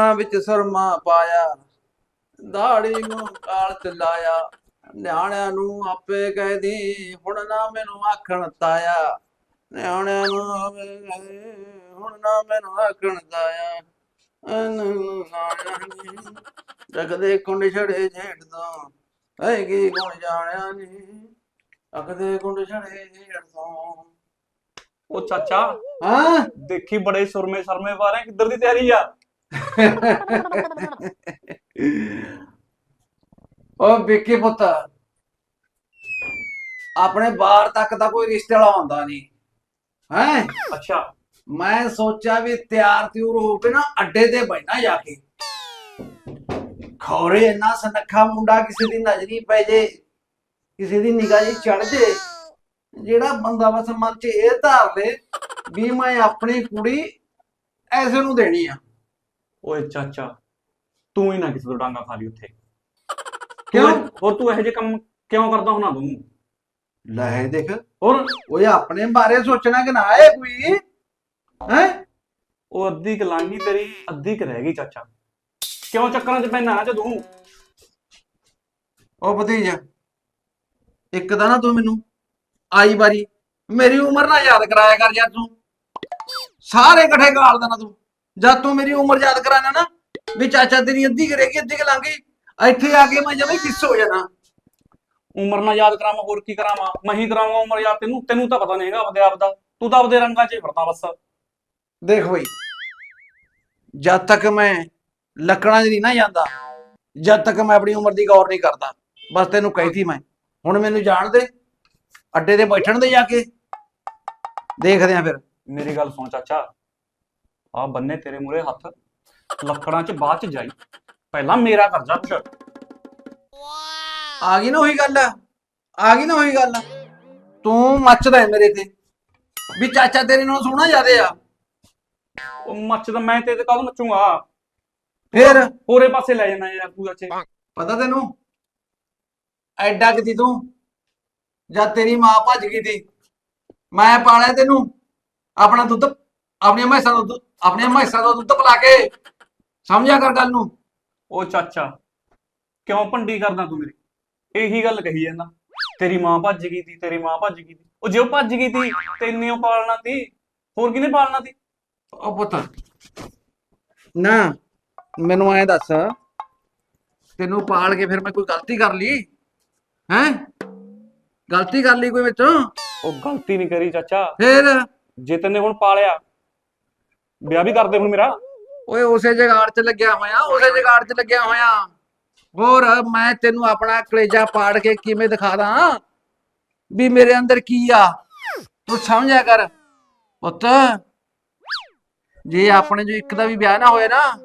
ਅੱਖਾਂ ਵਿੱਚ ਸੁਰਮਾ ਪਾਇਆ ਦਾੜੀ ਨੂੰ ਕਾਲ ਚਲਾਇਆ ਨਿਆਣਿਆਂ ਨੂੰ ਆਪੇ ਕਹਿਦੀ ਹੁਣ ਨਾ ਮੈਨੂੰ ਆਖਣ ਤਾਇਆ। ਨਿਆਣਿਆਂ ਨੂੰ ਆਪੇ ਕਹਿਦੀ ਹੁਣ ਨਾ ਮੈਨੂੰ ਆਖਣ ਤਾਇਆ। ਜਗਦੇ ਕੁੰਡ ਛੜੇ ਜੇੜ ਤੋਂ ਐ ਕੀ ਗੁਣ ਜਾਣਿਆ ਨੀ? ਅਕਦੇ ਕੁੰਡ ਛੜੇ ਜੇੜ ਤੋਂ ਉਹ ਚਾਚਾ ਹਾਂ? ਦੇਖੀ ਬੜੇ ਸੁਰਮੇ ਸਰਮੇ ਰਹੇ ਕਿੱਧਰ ਦੀ ਤਿਆਰੀ ਆ? ਉਹ ਵਿੱਕੀ ਪੁੱਤ ਆਪਣੇ ਬਾਹਰ ਤੱਕ ਦਾ ਕੋਈ ਰਿਸ਼ਤੇ ਵਾਲਾ ਹੁੰਦਾ ਨਹੀਂ। ਹੈ? ਅੱਛਾ। ਮੈਂ ਸੋਚਿਆ ਵੀ ਤਿਆਰ ਤਿਉਰ ਹੋ ਕੇ ਨਾ ਅੱਡੇ ਤੇ ਬੈਠਣਾ ਜਾ ਕੇ। ਖੌਰੇ ਇੰਨਾ ਸਨੱਖਾ ਮੁੰਡਾ ਕਿਸੇ ਦੀ ਨਜ਼ਰੀ ਪੈ ਜੇ ਕਿਸੇ ਦੀ ਨਿਗਾਹ ਜੀ ਚੜ ਜੇ ਜਿਹੜਾ ਬੰਦਾ ਬਸ ਮਨ 'ਚ ਇਹ ਧਾਰ ਲੇ ਵੀ ਮੈਂ ਆਪਣੀ ਕੁੜੀ ਐਸੇ ਨੂੰ ਦੇਣੀ ਆ। ਓਏ ਚਾਚਾ ਤੂੰ ਹੀ ਨਾ ਕਿਸੇ ਤੋਂ ਡਾਂਗਾ ਖਾ ਲਈ ਉੱਥੇ। ਕਿਉਂ? ਹੋਰ ਤੂੰ ਇਹੋ ਜਿਹੇ ਕੰਮ ਕਿਉਂ ਕਰਦਾ ਹੁਣਾ ਤੂੰ? ਲੈ ਦੇਖ। ਹੋਰ? ਓਏ ਆਪਣੇ ਬਾਰੇ ਸੋਚਣਾ ਕਿ ਨਾ ਏ ਕੋਈ? ਹੈ? ਉਹ ਅੱਧੀ ਕਲਾਂਗੀ ਤੇਰੀ ਅੱਧੀ ਕ ਰਹਿ ਗਈ ਚਾਚਾ। ਕਿਉਂ ਚੱਕਰਾਂ 'ਚ ਪੈਣਾ ਨਾ ਤੂੰ ਉਹ ਭਤੀਜਾ ਇੱਕ ਤਾਂ ਨਾ ਤੂੰ ਮੈਨੂੰ ਆਈ ਵਾਰੀ ਮੇਰੀ ਉਮਰ ਨਾ ਯਾਦ ਕਰਾਇਆ ਕਰ ਯਾਰ ਤੂੰ। ਸਾਰੇ ਇਕੱਠੇ ਗਾਲ ਦੇਣਾ ਤੂੰ। ਜਦ ਤੂੰ ਮੇਰੀ ਉਮਰ ਯਾਦ ਕਰਾਣਾ ਨਾ ਵੀ ਚਾਚਾ ਤੇਰੀ ਅੱਧੀ ਕਰੇਗੀ ਅੱਧੀ ਕਲਾਂਗੀ ਇੱਥੇ ਆ ਕੇ ਮੈਂ ਜਮੇ ਕਿਸ ਹੋ ਜਾਣਾ। ਉਮਰ ਨਾ ਯਾਦ ਕਰਾਵਾਂ ਹੋਰ ਕੀ ਕਰਾਵਾਂ? ਮੈਂ ਹੀ ਕਰਾਵਾਂਗਾ ਉਮਰ ਯਾਦ ਤੈਨੂੰ? ਤੈਨੂੰ ਤਾਂ ਪਤਾ ਨਹੀਂ ਹੈਗਾ ਆਪਦੇ ਆਪ ਦਾ। ਤੂੰ ਤਾਂ ਆਪਦੇ ਰੰਗਾਂ 'ਚ ਹੀ ਫਿਰਦਾ ਬਸ। ਦੇਖ ਬਈ ਜਦ ਤੱਕ ਮੈਂ ਲੱਕੜਾਂ 'ਚ ਨਹੀਂ ਨਾ ਜਾਂਦਾ ਜਦ ਤੱਕ ਮੈਂ ਆਪਣੀ ਉਮਰ ਦੀ ਗੌਰ ਨਹੀਂ ਕਰਦਾ ਬਸ ਤੈਨੂੰ ਕਹੀ ਮੈਂ। ਹੁਣ ਮੈਨੂੰ ਜਾਣ ਦੇ ਅੱਡੇ ਤੇ ਬੈਠਣ ਦੇ ਜਾ ਕੇ। ਦੇਖਦੇ ਆ ਫਿਰ। ਮੇਰੀ ਗੱਲ ਸੁਣ ਚਾਚਾ ਆ ਬੰਨੇ ਤੇਰੇ ਮੂਰੇ ਹੱਥ ਲੱਕੜਾਂ 'ਚ ਬਾਅਦ 'ਚ ਜਾਈ। ਪਹਿਲਾਂ ਮੇਰਾ ਕਰ ਜਾ ਕੁਛ। ਆ ਗਈ ਨਾ ਉਹੀ ਗੱਲ। ਆ ਗਈ ਨਾ ਉਹੀ ਗੱਲ। ਤੂੰ ਮੱਚਦਾ ਹੈ ਮੇਰੇ ਤੇ। ਵੀ ਚਾਚਾ ਤੇਰੇ ਨਾਲ ਸੋਹਣਾ ਜਿਆਦੇ ਆ। ਉਹ ਮੱਚ ਤਾਂ ਮੈਂ ਤੇ ਤੇ ਕਦੋਂ ਮੱਚੂਗਾ? ਫੇਰ? ਹੋਰੇ ਪਾਸੇ ਲੈ ਜਾਣਾ ਯਾਰ ਤੂੰ ਚਾਚੇ ਪਤਾ ਤੈਨੂੰ? ਐਡਾ ਕਿਤੀ ਤੂੰ। ਜਦ ਤੇਰੀ ਮਾਂ ਭੱਜ ਗਈ ਸੀ। ਮੈਂ ਪਾਲਿਆ ਤੈਨੂੰ। ਆਪਣਾ ਦੁੱਧ ਆਪਣੀਆਂ ਮੈਸਾਂ ਦਾ ਦੁੱਧ ਆਪਣੀਆਂ ਮੈਸਾਂ ਦਾ ਦੁੱਧ ਪਿਲਾ ਕੇ। ਸਮਝਿਆ ਕਰ ਗੱਲ ਨੂੰ? ਉਹ ਚਾਚਾ ਕਿਉਂ ਭੰਡੀ ਕਰਦਾ ਤੂੰ ਮੇਰੀ? ਇਹੀ ਗੱਲ ਕਹੀ ਜਾਂਦਾ। ਤੇਰੀ ਮਾਂ ਭੱਜ ਗਈ ਤੀ ਤੇਰੀ ਮਾਂ ਭੱਜ ਗਈ ਤੀ। ਉਹ ਜੇ ਉਹ ਭੱਜ ਗਈ ਤੀ ਤੈਨੂੰ ਪਾਲਣਾ ਤੀ। ਹੋਰ ਕਿਹਨੇ ਪਾਲਣਾ ਤੀ? ਉਹ ਪੁੱਤ। ਨਾ ਮੈਨੂੰ ਐ ਦੱਸ। ਤੈਨੂੰ ਪਾਲ ਕੇ ਫਿਰ ਮੈਂ ਕੋਈ ਗਲਤੀ ਕਰ ਲਈ? ਹੈ? ਗਲਤੀ ਕਰ ਲਈ ਕੋਈ ਵਿੱਚੋਂ? ਉਹ ਗਲਤੀ ਨਹੀਂ ਕਰੀ ਚਾਚਾ। ਫਿਰ? ਜੇ ਤੈਨੇ ਹੁਣ ਪਾਲਿਆ ਵਿਆਹ ਵੀ ਕਰਦੇ ਹੁਣ ਮੇਰਾ। ਓਏ ਉਸੇ ਜਗਾੜ 'ਚ ਲੱਗਿਆ ਹੋਇਆ ਉਸੇ ਜਗਾੜ 'ਚ ਲੱਗਿਆ ਹੋਇਆ। ਹੋਰ ਮੈਂ ਤੈਨੂੰ ਆਪਣਾ ਕਲੇਜਾ ਪਾੜ ਕੇ ਕਿਵੇਂ ਦਿਖਾ ਦਾਂ? ਵੀ ਮੇਰੇ ਅੰਦਰ ਕੀ ਆ? ਤੂੰ ਸਮਝਿਆ ਕਰ। ਪੁੱਤ ਜੇ ਆਪਣੇ ਜੋ ਇੱਕ ਦਾ ਵੀ ਵਿਆਹ ਨਾ ਹੋਇਆ ਨਾ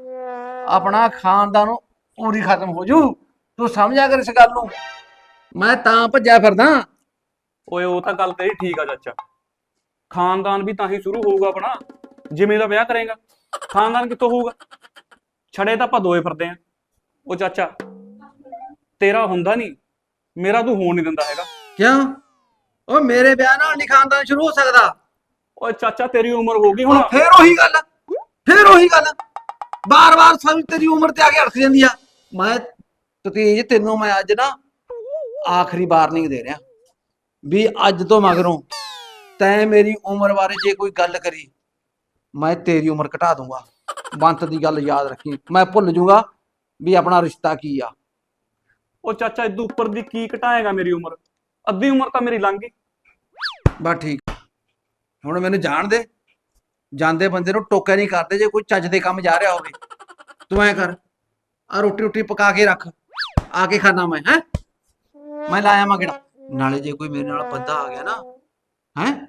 ਆਪਣਾ ਖਾਨਦਾਨ ਪੂਰੀ ਖਤਮ ਹੋ ਜੂ। ਤੂੰ ਸਮਝਿਆ ਕਰ ਇਸ ਗੱਲ ਨੂੰ। ਮੈਂ ਤਾਂ ਭੱਜਿਆ ਫਿਰਦਾ। ਓਏ ਉਹ ਤਾਂ ਗੱਲ ਤੇਰੀ ਠੀਕ ਆ ਚਾਚਾ। ਖਾਨਦਾਨ ਵੀ ਤਾਂ ਹੀ ਸ਼ੁਰੂ ਹੋਊਗਾ ਆਪਣਾ। ਜਿਵੇਂ ਦਾ ਵਿਆਹ ਕਰੇਗਾ ਖਾਨਦਾਨ ਕਿੱਥੋਂ ਹੋਊਗਾ? ਛੜੇ ਤਾਂ ਆਪਾਂ ਦੋਏ ਫਿਰਦੇ ਆ। ਉਹ ਚਾਚਾ ਤੇਰਾ ਹੁੰਦਾ ਨਹੀਂ ਮੇਰਾ ਤੂੰ ਹੋਣ ਨਹੀਂ ਦਿੰਦਾ ਹੈਗਾ। ਕਿਉਂ? ਉਹ ਮੇਰੇ ਵਿਆਹ ਨਾਲ ਨਹੀਂ ਖਾਨਦਾਨ ਸ਼ੁਰੂ ਹੋ ਸਕਦਾ। ਓਏ ਚਾਚਾ ਤੇਰੀ ਉਮਰ ਹੋ ਗਈ ਹੁਣ। ਫੇਰ ਉਹੀ ਗੱਲ ਫੇਰ ਉਹੀ ਗੱਲ। ਬਾਰ-ਬਾਰ ਸਭ ਤੇਰੀ ਉਮਰ ਤੇ ਆ ਕੇ ਅੜਕ ਜਾਂਦੀ ਆ। ਮੈਂ ਤਤੀਜ ਤੈਨੂੰ ਮੈਂ ਅੱਜ ਨਾ ਆਖਰੀ ਵਾਰਨਿੰਗ ਦੇ ਰਿਹਾ। ਵੀ ਅੱਜ ਤੋਂ ਮਗਰੋਂ ਤੈਂ ਮੇਰੀ ਉਮਰ ਬਾਰੇ ਜੇ ਕੋਈ ਗੱਲ ਕਰੀ ਮੈਂ ਤੇਰੀ ਉਮਰ ਘਟਾ ਦੂੰਗਾ। ਬੰਤ ਦੀ ਗੱਲ ਯਾਦ ਰੱਖੀ। ਮੈਂ ਭੁੱਲ ਜਾਊਂਗਾ ਵੀ ਆਪਣਾ ਰਿਸ਼ਤਾ ਕੀ ਆ। ਉਹ ਚਾਚਾ ਇਦੋਂ ਉੱਪਰ ਦੀ ਕੀ ਘਟਾਏਗਾ ਮੇਰੀ ਉਮਰ? ਅੱਧੀ ਉਮਰ ਤਾਂ ਮੇਰੀ ਲੰਘ ਗਈ। ਬਸ ਠੀਕ। ਹੁਣ ਮੈਨੂੰ ਜਾਣ ਦੇ। ਜਾਂਦੇ ਬੰਦੇ ਨੂੰ ਟੋਕਿਆ ਨਹੀਂ ਕਰਦੇ ਜੇ ਕੋਈ ਚੱਜ ਦੇ ਕੰਮ ਜਾ ਰਿਹਾ ਹੋਵੇ। ਤੂੰ ਐ ਕਰ। ਆ ਰੋਟੀ ਰੋਟੀ ਪਕਾ ਕੇ ਰੱਖ। ਆ ਕੇ ਖਾਣਾ ਮੈਂ ਹੈ? ਮੈਂ ਲਾਇਆ ਮਗੜਾ ਨਾਲੇ ਜੇ ਕੋਈ ਮੇਰੇ ਨਾਲ ਬੰਦਾ ਆ ਗਿਆ ਨਾ ਹੈ?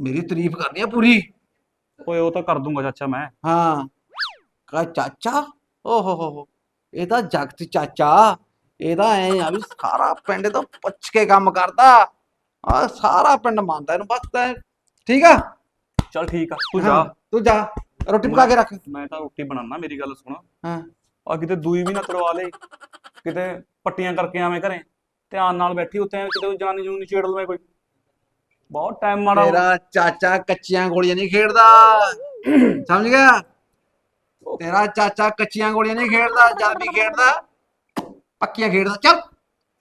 ਮੇਰੀ ਤਾਰੀਫ ਕਰਨੀ ਆ ਪੂਰੀ। ਓਏ ਉਹ ਤਾਂ ਕਰ ਦੂੰਗਾ ਚਾਚਾ ਮੈਂ। ਹਾਂ। ਕਾ ਚਾਚਾ? ਓ ਹੋ ਹੋ। ਹੋ ਇਹ ਤਾਂ ਜਗਤ ਚਾਚਾ। ਇਹਦਾ ਐ ਆ ਵੀ ਸਾਰਾ ਪਿੰਡ ਤੋਂ ਪੁੱਛ ਕੇ ਕੰਮ ਕਰਦਾ। ਆ ਸਾਰਾ ਪਿੰਡ ਮੰਨਦਾ ਇਹਨੂੰ ਬਸ ਤੈਂ ਠੀਕ ਆ? ਚੱਲ ਠੀਕ ਆ ਤੂੰ ਜਾ। ਹਾਂ, ਤੂੰ ਜਾ। ਰੋਟੀ ਪਕਾ ਕੇ ਰੱਖ। ਮੈਂ ਤਾਂ ਰੋਟੀ ਬਣਾਉਣਾ ਮੇਰੀ ਗੱਲ ਸੁਣ। ਹਾਂ। ਆ ਕਿਤੇ ਦੂਈ ਵੀ ਨਾ ਕਰਵਾ ਲੇ। ਕਿਤੇ ਪੱਟੀਆਂ ਕਰਕੇ ਆਵੇਂ ਘਰੇ। ਧਿਆਨ ਨਾਲ ਬੈਠੀ ਉੱਤੇ ਐਵੇਂ ਕਿਤੇ ਜਾਨੀ ਜੂਨੀ ਛੇੜ ਲਵੇਂ ਕੋਈ। ਬਹੁਤ ਟਾਈਮ ਮਾੜਾ ਹੋ- ਮੇਰਾ ਚਾਚਾ ਕੱਚੀਆਂ ਗੋਲੀਆਂ ਨਹੀਂ ਖੇਡਦਾ। ਸਮਝ ਗਿਆ? ਤੇਰਾ ਚਾਚਾ ਕੱਚੀਆਂ ਗੋਲੀਆਂ ਨਹੀਂ ਖੇਡਦਾ ਜਦ ਵੀ ਖੇਡਦਾ ਪੱਕੀਆਂ ਖੇਡਦਾ। ਚੱਲ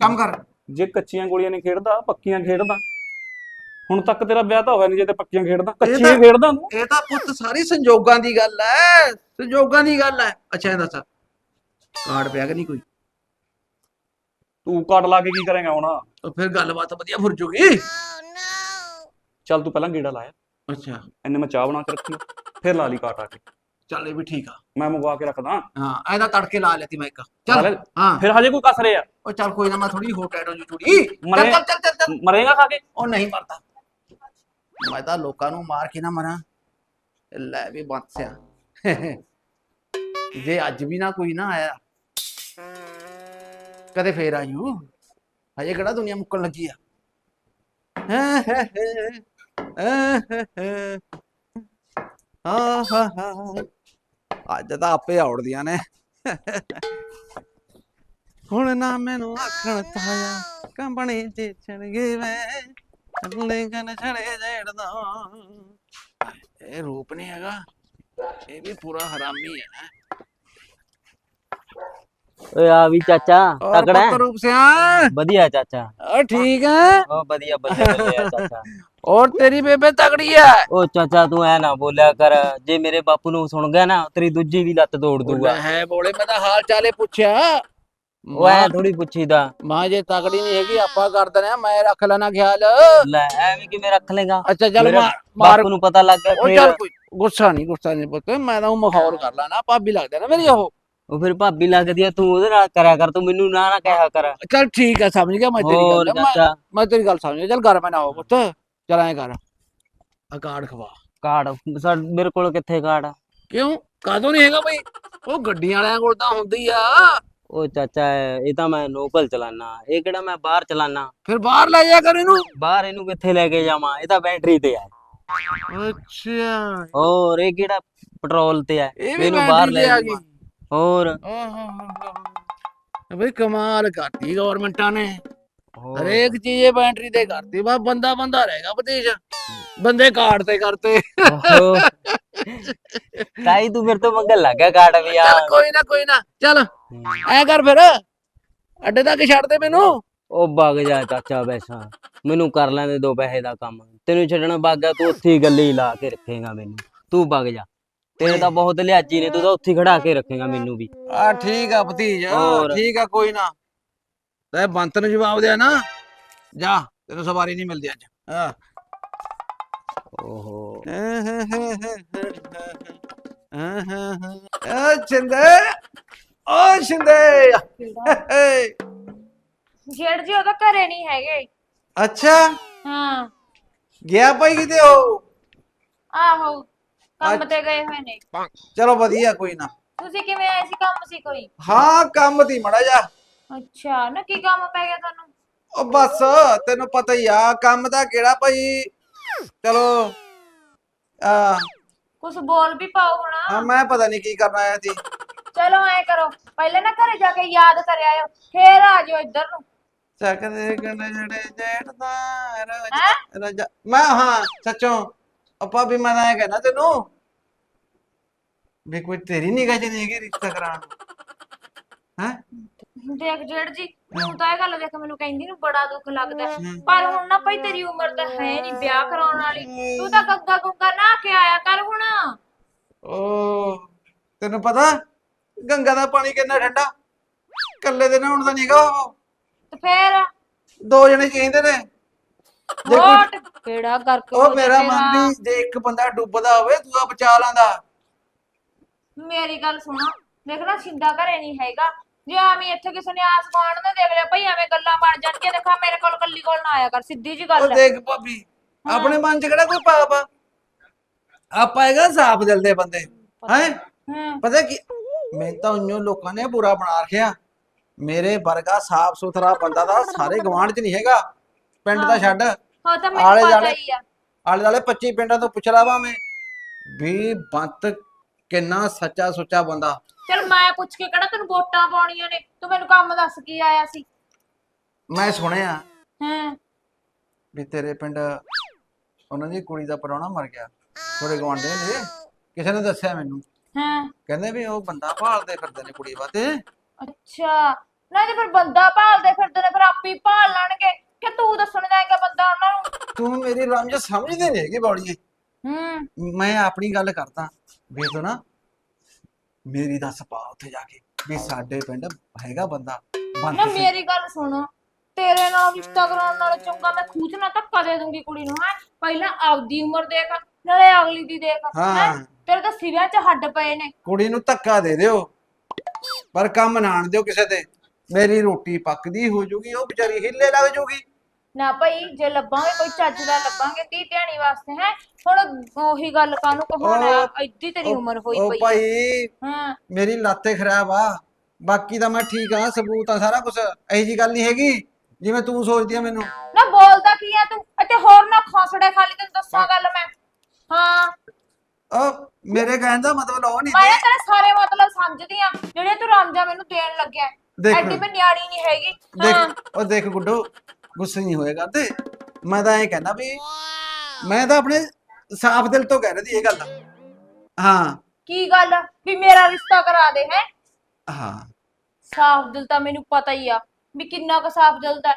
ਕੰਮ ਕਰ। ਜੇ ਕੱਚੀਆਂ ਗੋਲੀਆਂ ਨਹੀਂ ਖੇਡਦਾ ਪੱਕੀਆਂ ਖੇਡਦਾ। ਹੁਣ ਤੱਕ ਤੇਰਾ ਵਿਆਹ ਤਾਂ ਹੋਇਆ ਨਹੀਂ ਜੇ ਤੇ ਪੱਕੀਆਂ ਖੇਡਦਾ। ਕੱਚੀਆਂ ਤਾਂ- ਖੇਡਦਾ ਤੂੰ। ਇਹ ਤਾਂ ਪੁੱਤ ਸਾਰੀ ਸੰਜੋਗਾਂ ਦੀ ਗੱਲ ਹੈ ਸੰਜੋਗਾਂ ਦੀ ਗੱਲ ਹੈ ਅੱਛਾ ਇਹ ਦੱਸ। ਕਾਰਡ ਪਿਆ ਕਿ ਨਹੀਂ ਕੋਈ? ਤੂੰ ਕੱਟ ਲਾ ਕੇ ਕੀ ਕਰੇਗਾ ਹੁਣ? ਫਿਰ ਗੱਲਬਾਤ ਵਧੀਆ ਫੁਰ ਜੂਗੀ। ਚੱਲ ਤੂੰ ਪਹਿਲਾਂ ਗੇੜਾ ਲਾਇਆ। ਅੱਛਾ। ਇੰਨੇ ਮੈਂ ਚਾਹ ਬਣਾ ਕੇ ਰੱਖੀ ਫਿਰ ਲਾ ਲਈ ਕਾਟ ਆ ਕੇ। ਚੱਲ ਇਹ ਵੀ ਠੀਕ ਆ। ਮੈਂ ਮੰਗਵਾ ਕੇ ਰੱਖਦਾ। ਹਾਂ ਇਹਦਾ ਤੜਕੇ ਲਾ ਲੈਤੀ ਮੈਂ ਇੱਕ। ਚੱਲ। ਹਾਂ। ਫਿਰ ਹਜੇ ਕੋਈ ਕਸਰੇ ਆ। ਉਹ ਚੱਲ ਕੋਈ ਨਾ ਮੈਂ ਥੋੜੀ ਹੋ ਟੈਟੋ ਜੀ ਥੋੜੀ ਚੱਲ ਮਰੇ- ਚੱਲ ਚੱਲ ਚੱਲ ਮਰੇਗਾ ਖਾ ਕੇ? ਉਹ ਨਹੀਂ ਮਰਦਾ। ਮੈਂ ਤਾਂ ਲੋਕਾਂ ਨੂੰ ਮਾਰ ਕੇ ਨਾ ਮਰਾਂ। ਲੈ ਵੀ ਬੰਸਿਆ ਜੇ ਅੱਜ ਵੀ ਨਾ ਕੋਈ ਨਾ ਆਇਆ ਕਦੇ ਫੇਰ ਆਜੂ ਹਜੇ ਕਿਹੜਾ ਦੁਨੀਆ ਮੁੱਕਣ ਲੱਗੀ ਆ? ਹਾਂ ਹਾਂ ਹਾਂ। ਅੱਜ ਤਾਂ ਆਪੇ ਔੜਦੀਆਂ ਨੇ। ਹੁਣ ਨਾ ਮੈਨੂੰ ਆਖਣ ਤਾਇਆ ਕੰਬਣੀ ਤੇ ਚੜ ਗਈ ਮੈਂ ਅਗਲੇ ਕਨ ਛੜੇ ਜੇੜਦਾ ਇਹ ਰੂਪ ਨਹੀਂ ਹੈਗਾ ਇਹ ਵੀ ਪੂਰਾ ਹਰਾਮੀ ਹੈ ਓਏ ਆ ਵੀ ਚਾਚਾ ਤਕੜਾ ਹੈ? ਰੂਪ ਸਿਆ। ਵਧੀਆ ਚਾਚਾ। ਉਹ ਠੀਕ ਹੈ। ਓ ਵਧੀਆ ਵਧੀਆ ਵਧੀਆ ਚਾਚਾ। ਔਰ ਤੇਰੀ ਬੇਬੇ ਤਗੜੀ ਹੈ ਓ ਚਾਚਾ ਤੂੰ ਐ ਨਾ ਬੋਲਿਆ ਕਰ ਜੇ ਮੇਰੇ ਬਾਪੂ ਨੂੰ ਸੁਣ ਗਿਆ ਨਾ ਤੇਰੀ ਦੂਜੀ ਵੀ ਲੱਤ ਤੋੜ ਦੂਗਾ ਹੈ ਬੋਲੇ ਮੈਂ ਤਾਂ ਹਾਲ ਚਾਲੇ ਪੁੱਛਿਆ ਓ ਐ ਥੋੜੀ ਪੁੱਛੀਦਾ ਮਾਂ ਜੇ ਤਗੜੀ ਨਹੀਂ ਹੈਗੀ ਆਪਾਂ ਕਰ ਦਨੇ ਮੈਂ ਰੱਖ ਲੈਣਾ ਖਿਆਲ ਲੈ ਐਵੇਂ ਕਿਵੇਂ ਰੱਖ ਲੇਗਾ ਅੱਛਾ ਚੱਲ ਮੇਰੇ ਨੂੰ ਪਤਾ ਲੱਗ ਗਿਆ ਉਹ ਚੱਲ ਕੋਈ ਗੁੱਸਾ ਨਹੀਂ ਗੁੱਸਾ ਨਹੀਂ ਪੁੱਤ ਮੈਂ ਤਾਂ ਉਹ ਮਖੌਲ ਕਰ ਲੈਣਾ ਭਾਬੀ ਲੱਗਦਾ ਨਾ ਮੇਰੀ ਉਹ ਉਹ ਫਿਰ ਭਾਬੀ ਲੱਗਦੀ ਆ ਤੂੰ ਉਹਦੇ ਨਾਲ ਕਰਿਆ ਕਰ ਤੂੰ ਮੈਨੂੰ ਨਾ ਨਾ ਕਿਹਾ ਕਰ ਚੱਲ ਠੀਕ ਹੈ ਸਮਝ ਗਿਆ ਮੈਂ ਤੇਰੀ ਗੱਲ ਮੈਂ ਤੇਰੀ ਗੱਲ ਸਮਝ ਗਿਆ ਚੱਲ ਘਰ ਮੈਂ ਨਾ ਹੋ ਪੁੱਤ ਚੱਲ ਐਂ ਕਰ। ਆ ਕਾਰਡ ਖਵਾ। ਕਾਰਡ ਸਾ- ਮੇਰੇ ਕੋਲ ਕਿੱਥੇ ਕਾਰਡ ਆ? ਕਿਉਂ? ਕਾਦੋਂ ਨਹੀਂ ਹੈਗਾ ਬਈ? ਉਹ ਗੱਡੀਆਂ ਵਾਲਿਆਂ ਕੋਲ ਤਾਂ ਹੁੰਦੀ ਆ। ਓ ਚਾਚਾ ਇਹ ਤਾਂ ਮੈਂ ਲੋਕਲ ਚਲਾਨਾ। ਇਹ ਕਿਹੜਾ ਮੈਂ ਬਾਹਰ ਚਲਾਨਾ? ਫਿਰ ਬਾਹਰ ਲੈ ਜਾ ਕਰ ਇਹਨੂੰ। ਬਾਹਰ ਇਹਨੂੰ ਕਿੱਥੇ ਲੈ ਕੇ ਜਾਵਾਂ? ਇਹ ਤਾਂ ਬੈਟਰੀ ਤੇ ਆ। ਅੱਛਾ। ਹੋਰ ਇਹ ਕਿਹੜਾ ਪੈਟਰੋਲ ਤੇ ਆ? ਇਹਨੂੰ ਬਾਹਰ ਲੈ ਜਾਵਾਂ। ਹੋਰ। ਬਈ ਕਮਾਲ ਕਰਤੀ ਗਵਰਨਮੈਂਟਾਂ ਨੇ। ਹਰੇਕ ਚੀਜ਼ ਇਹ ਬੈਟਰੀ ਤੇ ਕਰਤੀ ਬਾ ਬੰਦਾ ਬੰਦਾ ਰਹੇਗਾ ਵਿਦੇਸ਼ ਬੰਦੇ ਕਾਰਡ ਤੇ ਕਰਤੇ। ਤਾਈ ਤੂੰ ਮੇਰੇ ਤੋਂ ਮੰਗਣ ਲੱਗ ਕਾਰਡ ਵੀ ਆ ਚੱਲ ਕੋਈ ਨਾ ਕੋਈ ਨਾ। ਚੱਲ ਐ ਕਰ ਫਿਰ। ਅੱਡੇ ਤੱਕ ਛੱਡ ਦੇ ਮੈਨੂੰ। ਉਹ ਵਗ ਜਾ ਚਾਚਾ ਬੈਸਾ ਮੈਨੂੰ ਕਰ ਲੈਂਦੇ ਦੋ ਪੈਸੇ ਦਾ ਕੰਮ। ਤੈਨੂੰ ਛੱਡਣਾ ਗਿਆ ਤੂੰ ਉੱਥੇ ਹੀ ਗੱਲੇ ਲਾ ਕੇ ਰੱਖੇਗਾ ਮੈਨੂੰ। ਤੂੰ ਵਗ ਜਾ। ਤੇਰੇ ਤਾਂ ਬਹੁਤ ਲਿਆਜੀ ਨੇ ਤੂੰ ਤਾਂ ਉੱਥੇ ਖੜਾ ਕੇ ਰੱਖੇਗਾ ਮੈਨੂੰ ਵੀ। ਆ ਠੀਕ ਆ ਭਤੀਜ। ਠੀਕ ਆ ਕੋਈ ਨਾ। ਤੈ ਬੰਤ ਨੂੰ ਜਵਾਬ ਦਿਆ ਨਾ। ਜਾ ਤੈਨੂੰ ਸਵਾਰੀ ਨਹੀਂ ਮਿਲਦੀ ਅੱਜ। ਹਾਂ। ਓਹੋ। ਓ ਛਿੰਦੇ ਓ ਛਿੰਦੇ ਜੇੜ ਜੀ ਉਹਦਾ ਘਰੇ ਨਹੀਂ ਹੈਗੇ। ਅੱਛਾ। ਹਾਂ। ਗਿਆ ਭਾਈ ਕਿਤੇ ਹੋ ਆਹੋ ਕੰਮ ਤੇ ਗਏ ਹੋਏ ਨੇ। ਚਲੋ ਵਧੀਆ ਕੋਈ ਨਾ। ਤੁਸੀਂ ਕਿਵੇਂ ਆਏ ਸੀ? ਕੰਮ ਸੀ ਕੋਈ? ਹਾਂ ਕੰਮ ਦੀ ਮੜਾ ਜਾ ਅੱਛਾ ਨਾ ਕੀ ਕੰਮ ਪੈ ਗਿਆ ਤੁਹਾਨੂੰ? ਉਹ ਬਸ ਤੈਨੂੰ ਪਤਾ ਹੀ ਆ ਕੰਮ ਦਾ ਕਿਹੜਾ ਭਾਈ? ਚਲੋ ਆ। ਕੁਝ ਬੋਲ ਵੀ ਪਾਓ ਆ, ਹੁਣ ਮੈਂ ਪਤਾ ਨਹੀਂ ਕੀ ਕਰਨ ਆਇਆ ਸੀ। ਚਲੋ ਐ ਕਰੋ। ਪਹਿਲੇ ਨਾ ਘਰੇ ਜਾ ਕੇ ਯਾਦ ਕਰ ਆਇਓ। ਫੇਰ ਆ ਜਾਇਓ ਇੱਧਰ ਨੂੰ। ਚੱਕਦੇ ਗਣ ਜੜੇ ਜੇਠ ਦਾ? ਰਾਜਾ ਰਾਜਾ ਮੈਂ ਹਾਂ ਸੱਚੋਂ। ਆਪਾ ਵੀ ਮੈਂ ਆਇਆ ਕਹਿਣਾ ਤੈਨੂੰ ਵੀ ਕੋਈ ਤੇਰੀ ਨਿਗਾਹ ਚ ਨਹੀਂ ਹੈਗੀ ਰਿਸ਼ਤਾ ਕਰਾਉਣ ਹੈ? ਦੇਖ ਜੇੜ ਜੀ ਹੁਣ ਤਾਂ ਇਹ ਗੱਲ ਦੇਖ ਮੈਨੂੰ ਕਹਿੰਦੀ ਨੂੰ ਬੜਾ ਦੁੱਖ ਲੱਗਦਾ ਹੈ। ਪਰ ਹੁਣ ਨਾ ਭਾਈ ਤੇਰੀ ਉਮਰ ਤਾਂ ਹੈ ਨਹੀਂ ਵਿਆਹ ਕਰਾਉਣ ਵਾਲੀ। ਤੂੰ ਤਾਂ ਗੱਗਾ ਗੁੱਗਾ ਨਾ ਕੇ ਆਇਆ ਕਰ ਹੁਣ। ਓ ਤੈਨੂੰ ਪਤਾ ਗੰਗਾ ਦਾ ਪਾਣੀ ਕਿੰਨਾ ਠੰਡਾ? ਕੱਲੇ ਦੇ ਨਹਾਉਣ ਦਾ ਨਹੀਂਗਾ ਉਹ। ਤੇ ਫੇਰ? ਦੋ ਜਣੇ ਚਾਹੀਦੇ ਨੇ। ਜੇ ਕੋਈ ਵੋਟ? ਕਿਹੜਾ ਕਰਕੇ ਉਹ ਮੇਰਾ ਮੰਨਦੀ ਜੇ ਇੱਕ ਬੰਦਾ ਡੁੱਬਦਾ ਹੋਵੇ ਤੂੰ ਆ ਬਚਾ ਲਾਂਦਾ ਮੇਰੀ ਗੱਲ ਸੁਣੋ ਦੇਖ ਨਾ ਸਿੰਦਾ ਘਰੇ ਨਹੀਂ ਹੈਗਾ। ਜੇ ਐਵੇਂ ਇੱਥੇ ਕਿਸੇ ਨੇ ਆਸ ਨਾ ਦੇਖ ਲਿਆ ਭਈ ਐਵੇਂ ਗੱਲਾਂ ਬਣ ਜਾਣਗੀਆਂ ਦੇਖਾ ਮੇਰੇ ਕੋਲ ਕੱਲੀ ਕੋਲ ਨਾ ਆਇਆ ਕਰ ਸਿੱਧੀ ਜੀ ਉਹ ਗੱਲ ਹੈ। ਦੇਖ ਭਾਬੀ ਆਪਣੇ ਮਨ ਚ ਕਿਹੜਾ ਕੋਈ ਪਾਪ ਆ? ਆਪਾਂ ਹੈਗਾ ਸਾਫ਼ ਦਿਲ ਦੇ ਬੰਦੇ ਹੈ? ਹੂੰ। ਪਤਾ ਕੀ ਮੈਂ ਤਾਂ ਉਹਨੋਂ ਲੋਕਾਂ ਨੇ ਬੁਰਾ ਬਣਾ ਰੱਖਿਆ। ਮੇਰੇ ਵਰਗਾ ਸਾਫ਼ ਸੁਥਰਾ ਬੰਦਾ ਦਾ ਸਾਰੇ ਗਵਾਂਢ ਚ ਨਹੀਂ ਹੈਗਾ। ਪਿੰਡ ਦਾ ਛੱਡ ਹੋ ਤਾਂ ਆਲੇ ਪਤਾ ਦੁਆਲੇ- ਹੀ ਆ। ਆਲੇ ਦੁਆਲੇ 25 ਪਿੰਡਾਂ ਤੋਂ ਪੁੱਛ ਲਾ ਮੈਂ ਵੀ ਬੰਤ ਕਿੰਨਾ ਸੱਚਾ ਸੁੱਚਾ ਬੰਦਾ। ਚਲ ਮੈਂ ਪੁੱਛ ਕੇ ਕਿਹੜਾ ਤੈਨੂੰ ਵੋਟਾਂ ਪਾਉਣੀਆਂ ਨੇ? ਤੂੰ ਮੈਨੂੰ ਕੰਮ ਦੱਸ ਕੀ ਆਇਆ ਸੀ? ਮੈਂ ਸੁਣਿਆ ਹਾਂ। ਵੀ ਤੇਰੇ ਪਿੰਡ ਉਹਨਾਂ ਦੀ ਕੁੜੀ ਦਾ ਪ੍ਰਾਹੁਣਾ ਮਰ ਗਿਆ। ਥੋੜੇ ਗਵਾਂਢੇ ਨੇ ਕਿਸੇ ਨੇ ਦੱਸਿਆ ਮੈਨੂੰ। ਹਾਂ। ਕਹਿੰਦੇ ਵੀ ਉਹ ਬੰਦਾ ਭਾਲਦੇ ਫਿਰਦੇ ਨੇ ਕੁੜੀ ਵਾਤੇ ਅੱਛਾ। ਨਾ ਜੇ ਫਿਰ ਬੰਦਾ ਭਾਲਦੇ ਫਿਰਦੇ ਨੇ ਫਿਰ ਆਪੇ ਭਾਲ ਲੈਣਗੇ। ਕਿ ਤੂੰ ਦੱਸਣ ਜਾਏਗਾ ਬੰਦਾ ਉਹਨਾਂ ਨੂੰ? ਤੂੰ ਮੇਰੀ ਰਮਜ ਸਮਝਦੇ ਨਹੀਂ ਹੈਗੀ ਬੌੜੀਏ ਹੂੰ। ਮੈਂ ਆਪਣੀ ਗੱਲ ਕਰਦਾ। ਵੇਖ ਨਾ ਮੇਰੀ ਦੱਸ ਪਾ ਉੱਥੇ ਜਾ ਕੇ ਵੀ ਸਾਡੇ ਪਿੰਡ ਹੈਗਾ ਬੰਦਾ ਨਾ ਸਿੰਘ। ਮੇਰੀ ਗੱਲ ਸੁਣ ਤੇਰੇ ਨਾਲ ਰਿਸ਼ਤਾ ਕਰਾਉਣ ਨਾਲ ਚੰਗਾ ਮੈਂ ਖੂਚ ਨਾ ਧੱਕਾ ਦੇ ਦੂੰਗੀ ਕੁੜੀ ਨੂੰ ਹੈ ਪਹਿਲਾਂ ਆਪਦੀ ਉਮਰ ਦੇਖ ਨਾਲੇ ਅਗਲੀ ਦੀ ਦੇਖ ਹਾਂ। ਹੈਂ? ਤੇਰੇ ਤਾਂ ਸਿਵਿਆਂ 'ਚ ਹੱਡ ਪਏ ਨੇ ਕੁੜੀ ਨੂੰ ਧੱਕਾ ਦੇ ਦਿਓ ਪਰ ਕੰਮ ਨਾ ਆਣ ਦਿਓ ਕਿਸੇ ਤੇ ਮੇਰੀ ਰੋਟੀ ਪੱਕਦੀ ਹੋ ਜੂਗੀ ਉਹ ਵਿਚਾਰੀ ਹਿੱਲੇ ਲੱਗ ਜੂਗੀ ਨਾ ਭਾਈ ਜੇ ਲੱਭਾਂਗੇ ਕੋਈ ਚੱਜ ਦਾ ਲੱਭਾਂਗੇ ਤੀ ਧਿਆਣੀ ਵਾਸਤੇ ਹੈ? ਹੁਣ ਉਹੀ ਗੱਲ ਕਾਨੂੰ ਕਹਾਣਾ ਉਹ- ਐਡੀ ਤੇਰੀ ਉਮਰ ਹੋਈ ਪਈ। ਭਾਈ ਹਾਂ। ਮੇਰੀ ਲਾਤੇ ਖਰਾਬ ਆ। ਬਾਕੀ ਤਾਂ ਮੈਂ ਠੀਕ ਆ ਸਬੂਤ ਆ ਸਾਰਾ ਕੁਝ ਇਹੀ ਜੀ ਗੱਲ ਨਹੀਂ ਹੈਗੀ ਜਿਵੇਂ ਤੂੰ ਸੋਚਦੀ ਆ ਮੈਨੂੰ। ਨਾ ਬੋਲਦਾ ਕੀ ਆ ਤੂੰ? ਅਤੇ ਹੋਰ ਨਾ ਖੌਸੜੇ ਖਾਲੀ ਤੈਨੂੰ ਦੱਸਾਂ ਗੱਲ ਮੈਂ। ਹਾਂ। ਉਹ ਮੇਰੇ ਕਹਿਣ ਦਾ ਮਤਲਬ ਉਹ ਨਹੀਂ ਮੈਂ ਤੇਰੇ ਸਾਰੇ ਮਤਲਬ ਸਮਝਦੀ ਆ ਜਿਹੜੇ ਤੂੰ ਰਾਮਜਾ ਮੈਨੂੰ ਦੇਣ ਲੱਗਿਆ। ਐਡੀ ਮੈਂ ਨਿਆਣੀ ਨਹੀਂ ਹੈਗੀ। ਹਾਂ। ਦੇਖ ਉਹ ਦੇਖ ਗੁੱਡੋ ਗੁੱਸੇ ਨਹੀਂ ਹੋਏਗਾ ਤੇ ਮੈਂ ਤਾਂ ਇਹ ਕਹਿੰਦਾ ਵੀ ਮੈਂ ਤਾਂ ਆਪਣੇ ਸਾਫ਼ ਦਿਲ ਤੋਂ ਕਹਿ ਰਹੀ ਸੀ ਇਹ ਗੱਲ ਹਾਂ। ਕੀ ਗੱਲ? ਵੀ ਮੇਰਾ ਰਿਸ਼ਤਾ ਕਰਾ ਦੇ ਹੈ? ਹਾਂ। ਸਾਫ਼ ਦਿਲ ਤਾਂ ਮੈਨੂੰ ਪਤਾ ਹੀ ਆ ਵੀ ਕਿੰਨਾ ਕੁ ਸਾਫ਼ ਦਿਲ ਦਾ।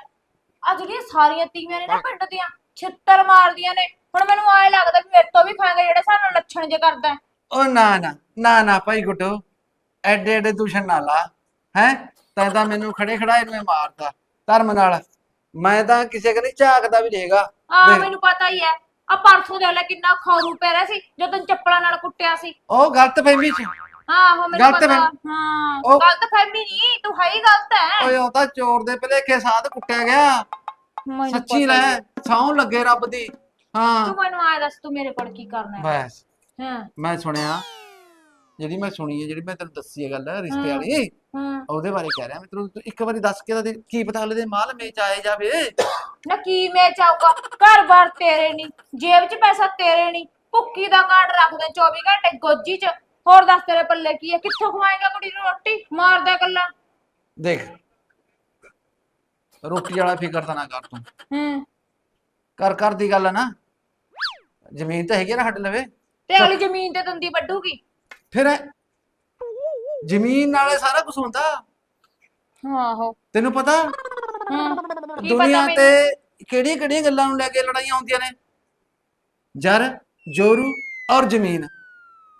ਆ ਜਿਹੜੀਆਂ ਸਾਰੀਆਂ ਤੀਵੀਆਂ ਨੇ ਨਾ ਪਿੰਡ ਦੀਆਂ ਛਿੱਤਰ ਮਾਰਦੀਆਂ ਨੇ। ਹੁਣ ਮੈਨੂੰ ਆਏ ਲੱਗਦਾ ਵੀ ਮੇਰੇ ਤੋਂ ਵੀ ਖਾਂਗੇ ਜਿਹੜੇ ਸਾਨੂੰ ਲੱਛਣ ਜੇ ਕਰਦਾ ਹੈ। ਉਹ ਨਾ ਨਾ ਨਾ ਨਾ ਭਾਈ ਗੁੱਡੋ ਐਡੇ ਐਡੇ ਦੂਸ਼ਣ ਨਾ ਲਾ ਹੈ? ਤੈਂ ਤਾਂ ਮੈਨੂੰ ਖੜੇ ਖੜਾਏ ਨੂੰ ਹੀ ਮਾਰਦਾ ਧਰਮ ਨਾਲ। ਮੈਂ ਤਾਂ ਕਿਸੇ ਕਦੇ ਝਾਕਦਾ ਵੀ ਨਹੀਂਗਾ ਆ ਦੇਖ। ਮੈਨੂੰ ਪਤਾ ਹੀ ਹੈ। ਆ ਪਰਸੋਂ ਦੇ ਲੈ ਕਿੰਨਾ ਖੌਰੂ ਪੈ ਰਿਹਾ ਸੀ ਜਦੋਂ ਤੈਨੂੰ ਚੱਪਲਾਂ ਨਾਲ ਕੁੱਟਿਆ ਸੀ। ਉਹ ਗਲਤ ਫਹਿਮੀ ਚ ਆਹੋ ਮੈਨੂੰ ਗਲਤ ਪਤਾ। ਫਹਿਮੀ। ਹਾਂ ਉਹ- ਗਲਤ ਫਹਿਮੀ ਨਹੀਂ ਤੂੰ ਹੈ ਹੀ ਗਲਤ ਹੈ। ਓਏ ਉਹ ਤਾਂ ਚੋਰ ਦੇ ਭਲੇਖੇ ਸਾਧ ਕੁੱਟਿਆ ਗਿਆ। ਮੈਨੂੰ ਸੱਚੀ ਪਤਾ ਹੀ ਲੈ ਹੈ। ਸੌਂ ਲੱਗੇ ਰੱਬ ਦੀ। ਹਾਂ। ਤੂੰ ਮੈਨੂੰ ਆ ਦੱਸ ਤੂੰ ਮੇਰੇ ਕੋਲ ਕੀ ਕਰਨਾ ਹੈ? ਬਸ। ਹਾਂ। ਮੈਂ ਸੁਣਿਆ ਜਿਹੜੀ ਮੈਂ ਸੁਣੀ ਹੈ ਜਿਹੜੀ ਮੈਂ ਤੈਨੂੰ ਦੱਸੀ ਹੈ ਗੱਲ ਰਿਸ਼ਤੇ ਹਾਂ। ਵਾਲੀ। ਹਾਂ। ਉਹਦੇ ਬਾਰੇ ਕਹਿ ਰਿਹਾ ਮੈਂ ਤੈਨੂੰ ਤੂੰ ਇੱਕ ਵਾਰੀ ਦੱਸ ਕੇ ਤਾਂ ਦੇ ਕੀ ਪਤਾ ਅਗਲੇ ਦੇ ਮਾਲ ਮੇਚ ਆਏ ਜਾਵੇ ਨਾ ਕੀ ਮੈਂ ਚਾਹੂਗਾ ਘਰ-ਬਾਰ ਤੇਰੇ ਨਹੀਂ ਜੇਬ 'ਚ ਪੈਸਾ ਤੇਰੇ ਨਹੀਂ ਭੁੱਕੀ ਦਾ ਕਾਰਡ ਰੱਖਦੇ 24 ਘੰਟੇ ਗੋਜੀ 'ਚ। ਹੋਰ ਦੱਸ ਤੇਰੇ ਪੱਲੇ ਕੀ ਹੈ ਕਿੱਥੋਂ ਖਵਾਏਗਾ ਕੁੜੀ ਨੂੰ ਰੋਟੀ? ਮਾਰਦਾ ਕੱਲਾ ਦੇਖ ਰੋਟੀ ਵਾਲਾ ਫਿਕਰ ਤਾਂ ਨਾ ਕਰ ਤੂੰ। ਹੂੰ। ਕਰ ਕਰ ਦੀ ਗੱਲ ਆ ਨਾ। ਜ਼ਮੀਨ ਤਾਂ ਹੈਗੀ ਆ ਨਾ ਸਾਡੇ ਲਵੇ। ਤੇ ਅਗਲੀ ਜ਼ਮੀਨ ਤੇ ਦੰਦੀ ਵੱਢੂਗੀ। ਫਿਰ ਜ਼ਮੀਨ ਨਾਲੇ ਸਾਰਾ ਕੁਝ ਹੁੰਦਾ। ਆਹੋ। ਤੈਨੂੰ ਪਤਾ? ਹੂੰ। ਕੀ ਦੁਨੀਆ ਪਤਾ ਤੇ ਮੈਨੂੰ? ਕਿਹੜੀਆਂ ਕਿਹੜੀਆਂ ਗੱਲਾਂ ਨੂੰ ਲੈ ਕੇ ਲੜਾਈਆਂ ਹੁੰਦੀਆਂ ਨੇ? ਜਰ ਜੋਰੂ ਔਰ ਜ਼ਮੀਨ।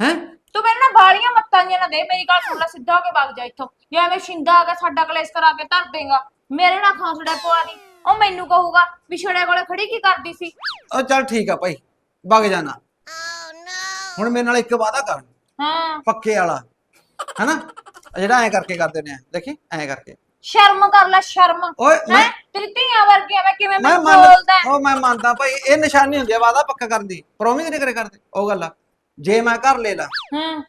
ਹੈ? ਤੂੰ ਮੈਨੂੰ ਨਾ ਬਾਲੀਆਂ ਮੱਤਾਂ ਜਿਹੀਆਂ ਨਾ ਦੇ। ਮੇਰੀ ਗੱਲ ਸੁਣ ਲੈ ਸਿੱਧਾ ਹੋ ਕੇ ਵਗ ਜਾ ਇੱਥੋਂ। ਜਾਂ ਐਵੇਂ ਸ਼ਿੰਦਾ ਆ ਕੇ ਸਾਡਾ ਕਲੇਸ਼ ਕਰਾ ਕੇ ਧਰ ਦੇਗਾ। ਮੇਰੇ ਨਾਲ ਖਾਂਸੜੇ ਪਵਾ ਦੀ। ਉਹ ਮੈਨੂੰ ਕਹੂਗਾ ਵੀ ਛੜੇ ਕੋਲੇ ਖੜੀ ਕੀ ਕਰਦੀ ਸੀ? ਉਹ ਚੱਲ ਠੀਕ ਆ ਭਾਈ ਵਗ ਜਾਣਾ ਹੁਣ ਮੇਰੇ ਨਾਲ ਇੱਕ ਵਾਅਦਾ ਕਰ। ਹਾਂ। ਪੱਕੇ ਵਾਲਾ। ਹੈਨਾ? ਜਿਹੜਾ ਐਂ ਕਰਕੇ ਕਰਦੇ ਨੇ ਦੇਖੀ? ਐਂ ਕਰਕੇ। ਸ਼ਰਮ ਕਰ ਲੈ ਸ਼ਰਮ। ਓਏ ਮੈਂ ਹੈ ਤੇਰੀ ਧੀਆਂ ਵਰਗੀ ਕਿਵੇਂ ਮੈਂ ਮੈਨੂੰ ਮੰਨ ਬੋਲਦਾ ਹੈ? ਉਹ ਮੈਂ ਮੰਨਦਾ ਭਾਈ ਇਹ ਨਿਸ਼ਾਨੀ ਹੁੰਦੀ ਆ ਵਾਅਦਾ ਪੱਕਾ ਕਰਨ ਦੀ। ਪ੍ਰੋਮਿਸ ਨਹੀਂ ਕਰੇ ਕਰਦੇ। ਉਹ ਗੱਲ ਆ ਜੇ ਮੈਂ ਘਰ ਲੈ ਲਾ ਹਾਂ।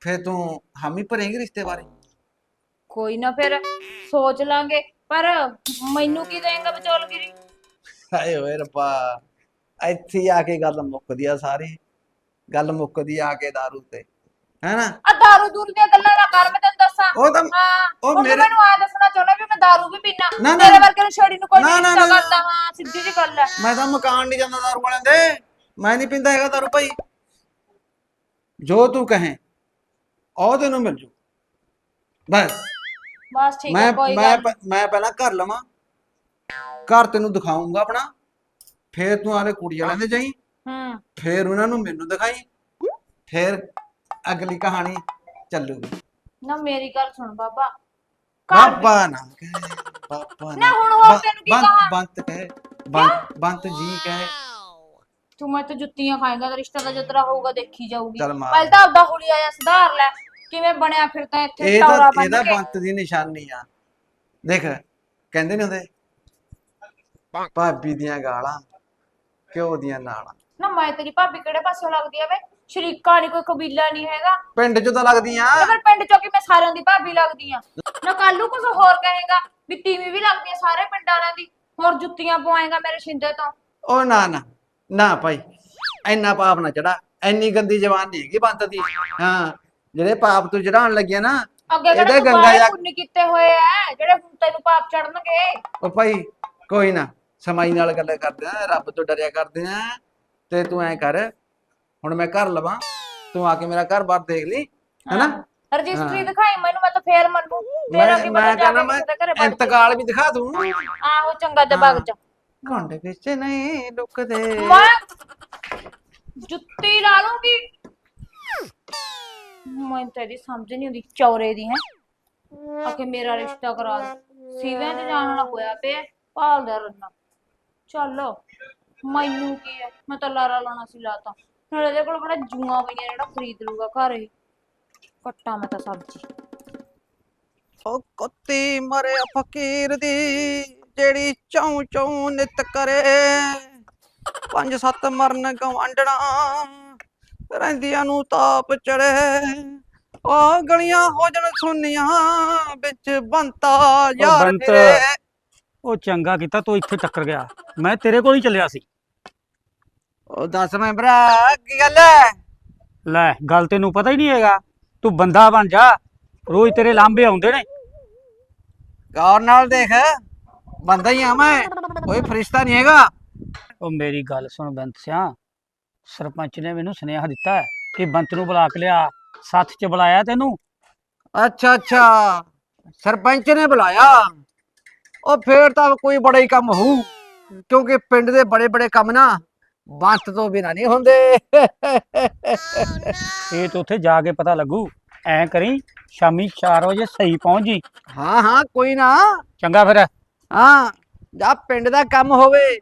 ਫਿਰ ਤੂੰ ਹਾਮੀ ਭਰੇਂਗੀ ਰਿਸ਼ਤੇ ਬਾਰੇ। ਕੋਈ ਨਾ ਫਿਰ ਸੋਚ ਲਾਂਗੇ। ਪਰ ਮੈਨੂੰ ਕੀ ਦੇਂਗਾ ਵਿਚੋਲਗਿਰੀ? ਹਾਏ ਓਏ ਰੱਬਾ ਇੱਥੇ ਹੀ ਆ ਕੇ ਗੱਲ ਮੁੱਕਦੀ ਆ ਸਾਰੀ। ਗੱਲ ਮੁੱਕਦੀ ਆ ਕੇ दारू ਤੇ। ਹੈਨਾ ਆ ਦਾਰੂ ਦੂਰ ਦੀਆਂ ਗੱਲਾਂ ਨਾ ਕਰ ਮੈਂ ਤੈਨੂੰ ਦੱਸਾਂ ਉਹ ਤਾਂ ਹਾਂ ਉਹ ਉਹ ਤੂੰ ਮੇਰੇ- ਮੈਨੂੰ ਆ ਦੱਸਣਾ ਚਾਹੁੰਦਾ ਵੀ ਮੈਂ ਦਾਰੂ ਵੀ ਪੀਣਾ ਨਾ, ਨਾ, ਮੇਰੇ ਵਰਗੇ ਨੂੰ ਛੜੀ ਨੂੰ ਕੋਈ ਨਾ, ਨਹੀਂ ਨਾ, ਰਿਸ਼ਤਾ ਨਾ, ਕਰਦਾ ਹਾਂ ਸਿੱਧੀ ਜੀ ਗੱਲ ਹੈ ਮੈਂ ਤਾਂ ਮਕਾਨ ਨਹੀਂ ਜਾਂਦਾ दारू ਵਾਲਿਆਂ ਦੇ ਮੈਂ ਨਹੀਂ ਪੀਂਦਾ ਹੈਗਾ दारू ਭਾਈ ਜੋ ਤੂੰ ਕਹੇ ਉਹ ਤੈਨੂੰ ਮਿਲ ਜੂ ਬਸ ਬਸ ਠੀਕ ਮੈਂ ਹੈ ਕੋਈ ਮੈਂ ਗੱਲ ਪ- ਮੈਂ ਪਹਿਲਾਂ ਘਰ ਲਵਾਂ ਘਰ ਤੈਨੂੰ ਦਿਖਾਉਂਗਾ ਆਪਣਾ ਫੇਰ ਤੂੰ ਆਲੇ ਕੁੜੀ ਵਾਲਿਆਂ ਦੇ ਜਾਈ ਹੂੰ ਫੇਰ ਉਹਨਾਂ ਨੂੰ ਮੈਨੂੰ ਦਿਖਾਈ ਫੇਰ ਅਗਲੀ ਕਹਾਣੀ ਚੱਲੂਗੀ। ਨਾ ਮੇਰੀ ਗੱਲ ਸੁਣ ਬਾਬਾ। ਘਰ ਬਾਬਾ ਨਾ ਕਹੇ ਬਾਬਾ ਨਾ ਹੁਣ ਹੋਰ ਬੰ- ਤੈਨੂੰ ਕੀ ਬੰਤ- ਕਹਾਂ? ਬੰਤ ਕਹੇ ਬੰਤ ਬੰਤ ਜੀ ਕਹੇ। ਤੂੰ ਮੈਂ ਤੇ ਜੁੱਤੀਆਂ ਖਾਏਗਾ ਤੇ ਰਿਸ਼ਤਾ ਦਾ ਜਤਰਾ ਹੋਊਗਾ ਦੇਖੀ ਜਾਊਗੀ। ਚੱਲ ਮਾਰ। ਪਹਿਲਾਂ ਤਾਂ ਆਪਦਾ ਹੁਲੀਆ ਜਿਹਾ ਸੁਧਾਰ ਲੈ। ਕਿਵੇਂ ਬਣਿਆ ਫਿਰਦਾ ਇੱਥੇ ਇਹ ਟੌਰਾ ਤਾਂ ਬੰਨ ਇਹਦਾ ਕੇ। ਬੰਤ ਦੀ ਨਿਸ਼ਾਨੀ ਆ। ਦੇਖ ਕਹਿੰਦੇ ਨੇ ਹੁੰਦੇ? ਭਾਬੀ ਦੀਆਂ ਗਾਲਾਂ ਘਿਓ ਦੀਆਂ ਨਾਲਾਂ ਨਾ ਮੈਂ ਤੇਰੀ ਭਾਬੀ ਕਿਹੜੇ ਪਾਸੋਂ ਲੱਗਦੀ ਆ ਵੇ? ਸ਼ਰੀਕਾ ਨਹੀਂ ਕੋਈ ਕਬੀਲਾ ਨਹੀਂ ਹੈਗਾ। ਪਿੰਡ ਚ ਤਾਂ ਲੱਗਦੀਆਂ। ਤੇ ਫਿਰ ਪਿੰਡ ਚੋਂ ਕਿ ਮੈਂ ਸਾਰਿਆਂ ਦੀ ਭਾਬੀ ਲੱਗਦੀ ਆ। ਨਾ ਕੱਲੂ ਕੁਝ ਹੋਰ ਕਹੇਗਾ ਵੀ ਤੀਵੀਂ ਵੀ ਲੱਗਦੀ ਆ ਸਾਰੇ ਪਿੰਡ ਵਾਲਿਆਂ ਦੀ। ਹੋਰ ਜੁੱਤੀਆਂ ਪਵਾਏਗਾ ਮੇਰੇ ਸ਼ਿੰਦੇ ਤੋਂ। ਉਹ ਨਾ ਨਾ ਨਾ ਭਾਈ ਇੰਨਾ ਪਾਪ ਨਾ ਚੜਾ। ਇੰਨੀ ਗੰਦੀ ਜ਼ਬਾਨ ਨਹੀਂ ਹੈਗੀ ਬੰਤ ਦੀ। ਹਾਂ ਜਿਹੜੇ ਪਾਪ ਤੂੰ ਚੜਾਉਣ ਲੱਗਿਆ ਨਾ ਅੱਗੇ ਇਹਦੇ ਗੰਗਾ ਜਾ- ਪੁੰਨ ਕੀਤੇ ਹੋਏ ਆ ਜਿਹੜੇ ਹੁਣ ਤੈਨੂੰ ਪਾਪ ਚੜਨਗੇ। ਉਹ ਭਾਈ ਕੋਈ ਨਾ ਸਮਾਈ ਨਾਲ ਗੱਲ ਕਰਦੇ ਆ ਰੱਬ ਤੋਂ ਡਰਿਆ ਕਰਦੇ ਆ। ਤੇ ਤੂੰ ਐ ਕਰ ਹੁਣ ਮੈਂ ਘਰ ਲਵਾਂ ਤੂੰ ਆ ਕੇ ਮੇਰਾ ਘਰ-ਬਾਰ ਦੇਖ ਲਈ ਹੈਨਾ? ਰਜਿਸਟਰੀ। ਦਿਖਾਈ ਮੈਨੂੰ ਮੈਂ ਤਾਂ ਫੇਰ ਮੰਨੂ। ਮੇਰਾ ਮੈਂ ਕੀ ਮੈਂ ਕਹਿੰਦਾ ਮੈਂ ਘਰੇ ਇੰਤਕਾਲ ਵੀ ਦਿਖਾ ਦੂੰ। ਆਹੋ ਚੰਗਾ ਤੇ ਵਗ ਜਾ। ਘੰਡ ਵਿੱਚ ਨਹੀਂ ਲੁਕਦੇ। ਮੈਂ ਜੁੱਤੀ ਲਾ ਲੂੰਗੀ। ਮੈਨੂੰ ਤਾਂ ਇਹਦੀ ਸਮਝ ਨਹੀਂ ਆਉਂਦੀ ਚੌਰੇ ਦੀ ਹੈ। ਆ ਕੇ ਮੇਰਾ ਰਿਸ਼ਤਾ ਕਰਾ ਸੀਵਿਆਂ ਤੇ ਜਾਣ ਵਾਲਾ ਹੋਇਆ ਪਿਆ ਭਾਲਦਾ ਰੰਨਾ ਚੱਲ ਮੈਨੂੰ ਕੀ ਹੈ ਮੈਂ ਤਾਂ ਲਾਰਾ ਲਾਉਣਾ ਸੀ ਲਾਤਾ। ਨਾਲੇ ਇਹਦੇ ਕੋਲ ਬੜਾ ਜੂਆਂ ਪਈਆਂ ਜਿਹੜਾ ਖਰੀਦ ਲੂਗਾ ਘਰ ਹੀ ਕੱਟਾ ਮੈਂ ਤਾਂ ਸਬਜ਼ੀ। ਉਹ ਕੁੱਤੀ ਮਰੇ ਫਕੀਰ ਦੀ ਜਿਹੜੀ ਚੌਂ ਚੌਂ ਨਿਤ ਕਰੇ। ਪੰਜ ਸੱਤ ਮਰਨ ਗਵਾਂਡਣਾ ਰਹਿੰਦੀਆਂ ਨੂੰ ਤਾਪ ਚੜੇ ਉਹ ਗਲੀਆਂ ਹੋ ਜਣ ਸੁੰਨੀਆਂ ਵਿੱਚ ਬੰਤਾ ਯਾਰ ਬੰਤ। ਫਿਰੇ। ਉਹ ਚੰਗਾ ਕੀਤਾ ਤੂੰ ਇੱਥੇ ਟੱਕਰ ਗਿਆ। ਮੈਂ ਤੇਰੇ ਕੋਲ ਹੀ ਚੱਲਿਆ ਸੀ। ਉਹ ਦੱਸ ਮੈਂ ਭਰਾ ਕੀ ਗੱਲ ਹੈ ਲੈ ਗੱਲ ਤੈਨੂੰ ਪਤਾ ਹੀ ਨਹੀਂ ਹੈਗਾ। ਤੂੰ ਬੰਦਾ ਬਣ ਜਾ। ਰੋਜ਼ ਤੇਰੇ ਲਾਂਬੇ ਆਉਂਦੇ ਨੇ। ਗੌਰ ਨਾਲ ਦੇਖ ਬੰਦਾ ਹੀ ਆ ਮੈਂ। ਕੋਈ ਫਰਿਸ਼ਤਾ ਨਹੀਂ ਹੈਗਾ। ਉਹ ਮੇਰੀ ਗੱਲ ਸੁਣ ਬੰਤ ਸਿਆ। ਸਰਪੰਚ ਨੇ ਮੈਨੂੰ ਸੁਨੇਹਾ ਦਿੱਤਾ ਹੈ ਕਿ ਬੰਤ ਨੂੰ ਬੁਲਾ ਕੇ ਲਿਆ। ਸੱਥ 'ਚ ਬੁਲਾਇਆ ਤੈਨੂੰ? ਅੱਛਾ ਅੱਛਾ। ਸਰਪੰਚ ਨੇ ਬੁਲਾਇਆ। ਉਹ ਫੇਰ ਤਾਂ ਕੋਈ ਬੜਾ ਹੀ ਕੰਮ ਹੋਊ ਕਿਉਂਕਿ ਪਿੰਡ ਦੇ ਬੜੇ ਬੜੇ ਕੰਮ ਨਾ। ਬੰਤ ਤੋਂ ਬਿਨਾ ਨਹੀਂ ਹੁੰਦੇ। ਇਹ ਤਾਂ ਉੱਥੇ ਜਾ ਕੇ ਪਤਾ ਲੱਗੂ। ਐ ਕਰੀ ਸ਼ਾਮੀ 4 ਵਜੇ ਸਹੀ ਪਹੁੰਚ ਜੀ। ਹਾਂ ਹਾਂ ਕੋਈ ਨਾ। ਚੰਗਾ ਫਿਰ। ਹਾਂ ਜਾਂ ਪਿੰਡ ਦਾ ਕੰਮ ਹੋਵੇ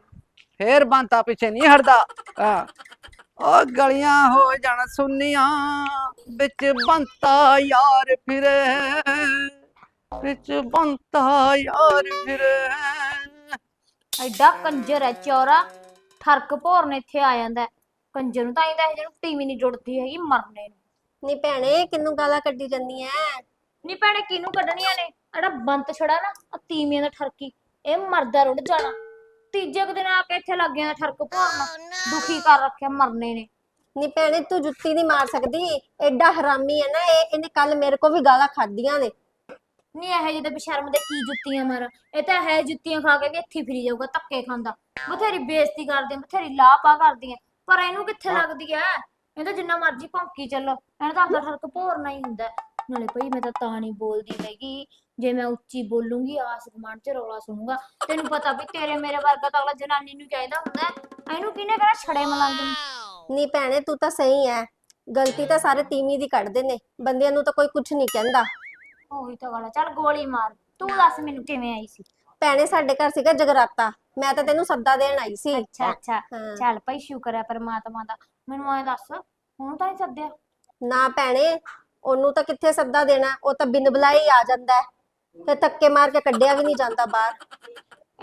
ਫੇਰ ਬੰਤਾ ਪਿੱਛੇ ਨਹੀਂ ਹਟਦਾ। ਹਾਂ। ਉਹ ਗਲੀਆਂ ਹੋ ਜਾਣ ਸੁੰਨੀਆਂ ਵਿੱਚ ਬੰਤਾ ਯਾਰ ਫਿਰੇ। ਵਿੱਚ ਬੰਤਾ ਯਾਰ ਫਿਰੇ। ਐਡਾ ਕੰਜਰ ਹੈ ਚੌਰਾ। ਠਰਕ ਭੋਰਨ ਇੱਥੇ ਆ ਜਾਂਦਾ ਹੈ। ਕੰਜਰ ਨੂੰ ਤਾਂ ਇਹਦਾ ਇਹ ਜਿਹਨੂੰ ਟੀਵੀ ਨਹੀਂ ਜੁੜਦੀ ਹੈਗੀ ਮਰਨੇ ਨੂੰ। ਨੀ ਭੈਣੇ ਕਿੰਨੂੰ ਗਾਲਾਂ ਕੱਢੀ ਜਾਂਦੀ ਐ? ਨੀ ਭੈਣੇ ਕਿਹਨੂੰ ਕੱਢਣੀਆਂ ਨੇ? ਜਿਹੜਾ ਬੰਤ ਛੜਾ ਨਾ ਆ ਤੀਵੀਆਂ ਦਾ ਠਰਕੀ। ਇਹ ਮਰਦਾ ਰੁੜ ਜਾਣਾ। ਤੀਜੇ ਕੁ ਦਿਨ ਆ ਕੇ ਇੱਥੇ ਲੱਗ ਗਿਆ ਠਰਕ ਭੋਰਨ ਦੁਖੀ ਕਰ ਰੱਖਿਆ ਮਰਨੇ ਨੇ। ਨੀ ਭੈਣੇ ਤੂੰ ਜੁੱਤੀ ਨਹੀਂ ਮਾਰ ਸਕਦੀ। ਐਡਾ ਹਰਾਮੀ ਐ ਨਾ ਇਹ ਇਹਨੇ ਕੱਲ ਮੇਰੇ ਕੋ ਵੀ ਗਾਲਾਂ ਖਾਧੀਆਂ ਨੇ। ਨੀ ਇਹ ਜਿਹੇ ਬਸ਼ਰਮ ਦੇ ਕੀ ਜੁੱਤੀਆਂ ਮਾਰ? ਇਹ ਤਾਂ ਹੈ ਜੁੱਤੀਆਂ ਖਾ ਕੇ ਵੀ ਇੱਥੇ ਫਿਰੀ ਜਾਊਗਾ ਧੱਕੇ ਖਾਂਦਾ। ਬਥੇਰੀ ਬੇਇੱਜ਼ਤੀ ਕਰਦੇ ਬਥੇਰੀ ਲਾਪਾ ਕਰਦੀ ਐ। ਪਰ ਇਹਨੂੰ ਕਿੱਥੇ ਲੱਗਦੀ ਐ? ਇਹ ਤਾਂ ਜਿੰਨਾ ਮਰਜ਼ੀ ਭੌਂਕੀ ਚੱਲੋ। ਇਹਨੇ ਤਾਂ ਆਪਦਾ ਠਰਕ ਭੋਰਨਾ ਹੀ ਹੁੰਦਾ। ਨਾਲੇ ਭਈ ਮੈਂ ਤਾਂ ਤਾਂ ਨਹੀਂ ਬੋਲਦੀ ਹੈਗੀ। ਜੇ ਮੈਂ ਉੱਚੀ ਬੋਲੂੰਗੀ ਆਸ ਗੁਆਂਢ ਚ ਰੌਲਾ ਸੁਣੂਗਾ। ਤੈਨੂੰ ਪਤਾ ਵੀ ਤੇਰੇ ਮੇਰੇ ਵਰਗਾ ਤਾਂ ਅਗਲਾ ਜਨਾਨੀ ਨੂੰ ਚਾਹੀਦਾ ਹੁੰਦਾ। ਇਹਨੂੰ ਕਿਹਨੇ ਕਹਿਣਾ ਛੜੇ ਮਲੰਗ ਨੂੰ ਨੀ ਭੈਣੇ ਤੂੰ ਤਾਂ ਸਹੀ ਐ। ਗਲਤੀ ਤਾਂ ਸਾਰੇ ਤੀਵੀਂ ਦੀ ਕੱਢਦੇ ਨੇ। ਬੰਦਿਆਂ ਨੂੰ ਤਾਂ ਕੋਈ ਕੁਝ ਨਹੀਂ ਕਹਿੰਦਾ। ਉਹੀ ਤਾਂ ਗੱਲ ਹੈ ਚੱਲ ਗੋਲੀ ਮਾਰ। ਤੂੰ ਦੱਸ ਮੈਨੂੰ ਕਿਵੇਂ ਆਈ ਸੀ? ਭੈਣੇ ਸਾਡੇ ਘਰ ਸੀਗਾ ਜਗਰਾਤਾ। ਮੈਂ ਤਾਂ ਤੈਨੂੰ ਸੱਦਾ ਦੇਣ ਆਈ ਸੀ। ਅੱਛਾ ਅੱਛਾ। ਹਾਂ। ਚੱਲ ਭਾਈ ਸ਼ੁਕਰ ਹੈ ਪਰਮਾਤਮਾ ਦਾ। ਮੈਨੂੰ ਐ ਦੱਸ ਹੁਣ ਤਾਂ ਨਹੀਂ ਸੱਦਿਆ? ਨਾ ਭੈਣੇ ਉਹਨੂੰ ਤਾਂ ਕਿੱਥੇ ਸੱਦਾ ਦੇਣਾ? ਉਹ ਤਾਂ ਬਿਨ ਬੁਲਾਏ ਹੀ ਆ ਜਾਂਦਾ ਹੈ। ਤੇ ਧੱਕੇ ਮਾਰ ਕੇ ਕੱਢਿਆ ਵੀ ਨਹੀਂ ਜਾਂਦਾ ਬਾਹਰ।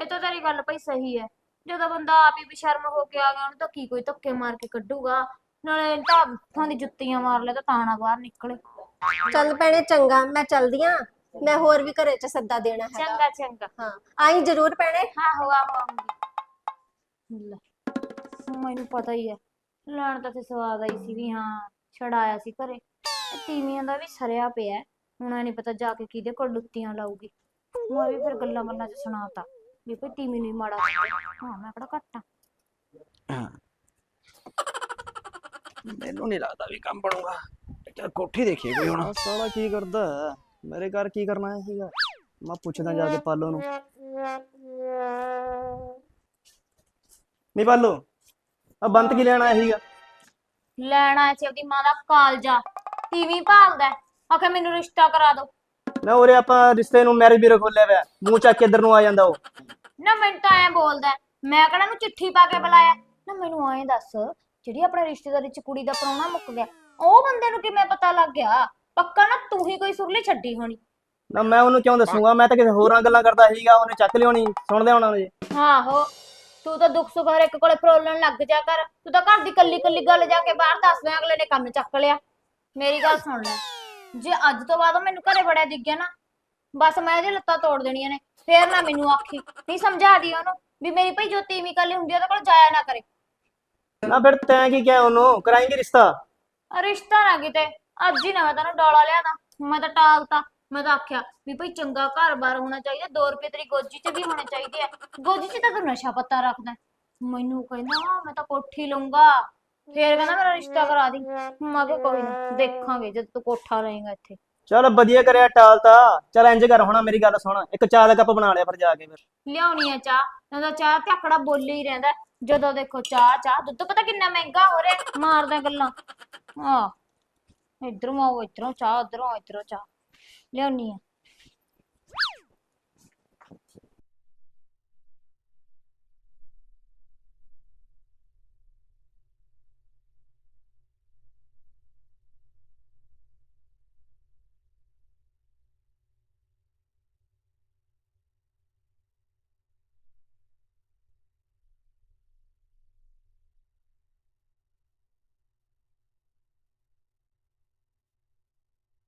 ਇਹ ਤਾਂ ਤੇਰੀ ਗੱਲ ਭਾਈ ਸਹੀ ਹੈ। ਜਦੋਂ ਬੰਦਾ ਆਪ ਹੀ ਬੇਸ਼ਰਮ ਹੋ ਕੇ ਆ ਗਿਆ ਉਹਨੂੰ ਤਾਂ ਕੀ ਕੋਈ ਧੱਕੇ ਮਾਰ ਕੇ ਕੱਢੂਗਾ? ਨਾਲੇ ਤਾਂ ਹੱਥਾਂ ਦੀ ਜੁੱਤੀਆਂ ਮਾਰ ਲੈ ਤਾਂ ਤਾਂ ਨਾ ਬਾਹਰ ਨਿਕਲੇ। ਚੱਲ ਭੈਣੇ ਚੰਗਾ ਮੈਂ ਚਲਦੀ ਆ। ਮੈਂ ਹੋਰ ਵੀ ਘਰੇ ਚ ਸੱਦਾ ਦੇਣਾ ਹੈ ਚੰਗਾ ਚੰਗਾ। ਹਾਂ ਆਈ ਜ਼ਰੂਰ ਭੈਣੇ। ਹਾਂ ਹੋਗਾ ਆਉਂਗੀ। ਲੈ ਮੈਨੂੰ ਪਤਾ ਹੀ ਹੈ ਲੈਣ ਤਾਂ ਤੇ ਸਵਾਦ ਆਈ ਸੀ ਵੀ ਹਾਂ ਛੜਾਇਆ ਸੀ ਘਰੇ। ਤੀਵੀਆਂ ਦਾ ਵੀ ਸਰਿਆ ਪਿਆ। ਹੁਣ ਨਹੀਂ ਪਤਾ ਜਾ ਕੇ ਕਿਹਦੇ ਕੋਲ ਲੁੱਤੀਆਂ ਲਾਊਗੀ। ਮੈਂ ਵੀ ਫਿਰ ਗੱਲਾਂ ਗੱਲਾਂ ਚ ਸੁਣਾਤਾ ਵੀ ਕੋਈ ਤੀਵੀਂ ਨੂੰ ਹੀ ਮਾੜਾ। ਹਾਂ ਮੈਂ ਕਿਹੜਾ ਘੱਟ ਆ। ਮੈਨੂੰ ਨਹੀਂ ਲੱਗਦਾ ਵੀ ਕੰਮ ਬਣੂਗਾ। ਚੱਲ ਕੋਠੀ ਦੇਖੀਏ ਕੋਈ ਹੁਣ। ਸਾਲਾ ਕੀ ਕਰਦਾ? ਮੇਰੇ ਘਰ ਕੀ ਕਰਨਾ ਆਇਆ ਸੀਗਾ? ਮੈਂ ਪੁੱਛਦਾ ਜਾ ਕੇ ਪਾਲੋ ਨੂੰ। ਨਹੀਂ ਪਾਲੋ ਆ ਬੰਤ ਕੀ ਲੈਣ ਆਇਆ ਸੀਗਾ? ਲੈਣ ਸੀ ਆਪਦੀ ਮਾਂ ਦਾ ਕਾਲਜਾ। ਟੀਵੀ ਭਾਲਦਾ। ਆਖੇ ਮੈਨੂੰ ਰਿਸ਼ਤਾ ਕਰਾ ਦਿਓ। ਮੈਂ ਉਰੇ ਆਪਾਂ ਰਿਸ਼ਤੇ ਨੂੰ ਮੈਰਿਜ ਬਿਊਰੋ ਖੋਲਿਆ ਪਿਆ। ਮੂੰਹ ਚੱਕ ਕੇ ਇੱਧਰ ਨੂੰ ਆ ਜਾਂਦਾ ਉਹ। ਨਾ ਮੈਨੂੰ ਤਾਂ ਐਂ ਬੋਲਦਾ ਹੈ। ਮੈਂ ਕਿਹੜਾ ਨੂੰ ਚਿੱਠੀ ਪਾ ਕੇ ਬੁਲਾਇਆ? ਨਾ ਮੈਨੂੰ ਐਂ ਦੱਸ ਜਿਹੜੀ ਆਪਣੇ ਰਿਸ਼ਤੇਦਾਰੀ ਚ ਕੁੜੀ ਦਾ ਪ੍ਰਾਹੁਣਾ ਮੁੱਕ ਗਿਆ ਉਹ ਬੰਦੇ ਨੂੰ ਕਿਵੇਂ ਪਤਾ ਲੱਗ ਗਿਆ? ਪੱਕਾ ਨਾ ਤੂੰ ਹੀ ਕੋਈ ਸੁਰਲੀ ਛੱਡੀ ਹੋਣੀ। ਨਾ ਮੈਂ ਉਹਨੂੰ ਕਿਉਂ ਦੱਸੂਗਾ? ਮੈਂ ਤਾਂ ਕਿਸੇ ਹੋਰਾਂ ਗੱਲਾਂ ਕਰਦਾ ਸੀਗਾ ਉਹਨੇ ਚੱਕ ਲਿਆਉਣੀ ਸੁਣਦੇ ਹੋਣਾ ਉਹਨੇ। ਆਹੋ ਤੂੰ ਤਾਂ ਦੁੱਖ ਸੁੱਖ ਹਰ ਇੱਕ ਕੋਲੇ ਫਰੋਲਣ ਲੱਗ ਜਾ ਕਰ। ਤੂੰ ਤਾਂ ਘਰ ਦੀ ਕੱਲੀ ਕੱਲੀ ਗੱਲ ਜਾ ਕੇ ਬਾਹਰ ਦੱਸ ਦੇ ਅਗਲੇ ਨੇ ਕੰਮ ਚੱਕ ਲਿਆ। ਮੇਰੀ ਗੱਲ ਸੁਣ ਲੈ। ਜੇ ਅੱਜ ਤੋਂ ਬਾਅਦ ਉਹ ਮੈਨੂੰ ਘਰੇ ਬੜਿਆ ਦਿਖ ਗਿਆ ਨਾ ਬਸ ਮੈਂ ਇਹਦੀ ਲੱਤਾਂ ਤੋੜ ਦੇਣੀਆਂ ਨੇ। ਫੇਰ ਨਾ ਮੈਨੂੰ ਆਖੀ ਨਹੀਂ ਸਮਝਾ ਦੀ ਉਹਨੂੰ ਵੀ ਮੇਰੀ ਭਈ ਜੋ ਤੀਵੀਂ ਕੱਲੀ ਹੁੰਦੀ ਆ, ਉਹਦੇ ਕੋਲ ਜਾਇਆ ਨਾ ਕਰੇ। ਨਾ ਫਿਰ ਤੈਂ ਕੀ ਕਿਹਾ ਉਹਨੂੰ? ਕਰਾਏਂਗੇ ਰਿਸ਼ਤਾ? ਰਿਸ਼ਤਾ ਨਾ ਕਿਤੇ। ਅੱਜ ਹੀ ਨਾ ਮੈਂ ਤੈਨੂੰ ਡੋਲਾ ਲਿਆਦਾ। ਮੈਂ ਤਾਂ ਟਾਲਤਾ। ਮੈਂ ਤਾਂ ਆਖਿਆ ਵੀ ਭਈ ਚੰਗਾ ਘਰ-ਬਾਰ ਹੋਣਾ ਚਾਹੀਦਾ। 2 ਰੁਪਏ ਤੇਰੀ ਗੋਜੀ 'ਚ ਵੀ ਹੋਣੇ ਚਾਹੀਦੇ ਆ। ਗੋਜੀ 'ਚ ਤਾਂ ਤੂੰ ਨਸ਼ਾ ਪੱਤਾ ਰੱਖਦਾ। ਮੈਨੂੰ ਕਹਿੰਦਾ ਮੈਂ ਤਾਂ ਕੋਠੀ ਲਊਂਗਾ। ਫੇਰ ਕਹਿੰਦਾ ਮੇਰਾ ਰਿਸ਼ਤਾ ਕਰਾ ਦੀ। ਮੈਂ ਕਿਹਾ ਕੋਈ ਨਾ ਦੇਖਾਂਗੇ ਜਦ ਤੂੰ ਕੋਠਾ ਲਏਗਾ ਇੱਥੇ। ਚਲ ਵਧੀਆ ਕਰਿਆ ਟਾਲਤਾ। ਚਲ ਇੰਜ ਕਰ ਹੁਣ ਮੇਰੀ ਗੱਲ ਸੁਣ। ਇੱਕ ਚਾਹ ਦਾ ਕੱਪ ਬਣਾ ਲਿਆ ਫਿਰ ਜਾ ਕੇ ਲਿਆਉਣੀ ਆ ਚਾਹ। ਨਾ ਤਾਂ ਚਾਹ ਤੇ ਆਕੜਾ ਬੋਲੀ ਰਹਿੰਦਾ। ਜਦੋਂ ਦੇਖੋ ਚਾਹ ਚਾਹ, ਦੁੱਧ, ਪਤਾ ਕਿੰਨਾ ਮਹਿੰਗਾ ਹੋ ਰਿਹਾ? ਮਾਰਦਾ ਗੱਲਾਂ। ਆ ਇਧਰੋਂ ਆਓ, ਇਧਰੋਂ ਚਾਹ, ਉਧਰੋਂ ਆਓ, ਇਧਰੋਂ ਚਾਹ। ਲਿਆਉਣੀ ਆ।